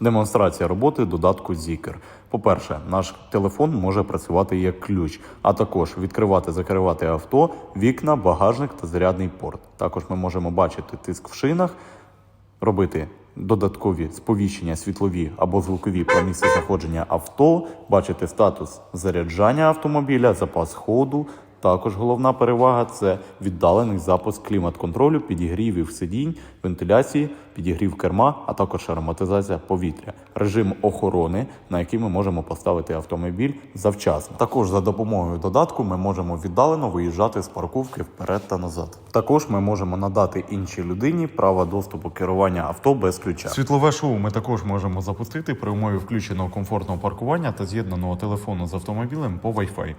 Демонстрація роботи додатку Zikr. По-перше, наш телефон може працювати як ключ, а також відкривати, закривати авто, вікна, багажник та зарядний порт. Також ми можемо бачити тиск в шинах, робити додаткові сповіщення світлові або звукові про місце знаходження авто, бачити статус заряджання автомобіля, запас ходу. Також головна перевага це віддалений запуск клімат-контролю, підігрівів сидінь, вентиляції, підігрів керма, а також ароматизація повітря, режим охорони, на який ми можемо поставити автомобіль завчасно. Також за допомогою додатку ми можемо віддалено виїжджати з парковки вперед та назад. Також ми можемо надати іншій людині право доступу керування авто без ключа. Світлове шоу ми також можемо запустити при умові включеного комфортного паркування та з'єднаного телефону з автомобілем по Wi-Fi.